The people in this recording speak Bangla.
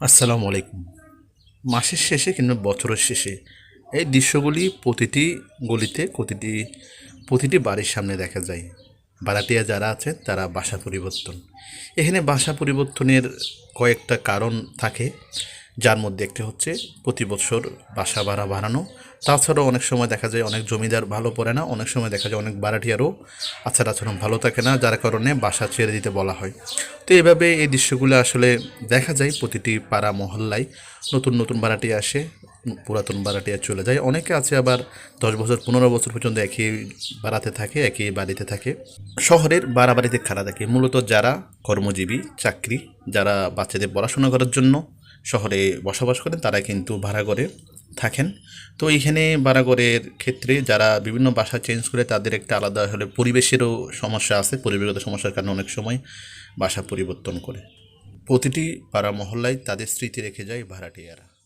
আসসালামু আলাইকুম। মাসের শেষে কিংবা বছরের শেষে এই দৃশ্যগুলি প্রতিটি গলিতে, প্রতিটি প্রতিটি বাড়ির সামনে দেখা যায়। ভাড়াটিয়া যারা আছে তারা বাসা পরিবর্তন। এখানে বাসা পরিবর্তনের কয়েকটা কারণ থাকে। যার মধ্যে একটি হচ্ছে প্রতি বছর বাসা ভাড়া বাড়ানো। তাছাড়াও অনেক সময় দেখা যায় অনেক জমিদার ভালো পড়ে না, অনেক সময় দেখা যায় অনেক ভাড়াটিয়ারও আচার আচরণ ভালো থাকে না, যার কারণে বাসা ছেড়ে দিতে বলা হয়। তো এভাবে এই দৃশ্যগুলো আসলে দেখা যায় প্রতিটি পাড়া, মহল্লায়। নতুন নতুন ভাড়াটিয়া আসে, পুরাতন ভাড়াটিয়া চলে যায়। অনেকে আছে আবার দশ বছর, পনেরো বছর পর্যন্ত একই বাড়াতে থাকে, একই বাড়িতে থাকে। শহরের বাড়া বাড়িতে খাড়া থাকে। মূলত যারা কর্মজীবী, চাকরি, যারা বাচ্চাদের পড়াশোনা করার জন্য শহরে বসবাস করেন, তারা কিন্তু ভাড়া করে থাকেন। তো এইখানে ভাড়াঘরের ক্ষেত্রে যারা বিভিন্ন বাসা চেঞ্জ করে, তাদের একটা আলাদা হলে পরিবেশেরও সমস্যা আছে, পরিবেশগত সমস্যার কারণে অনেক সময় বাসা পরিবর্তন করে। প্রতিটি পাড়া মহল্লায় তাদের স্মৃতি রেখে যায় ভাড়াটিয়ারা।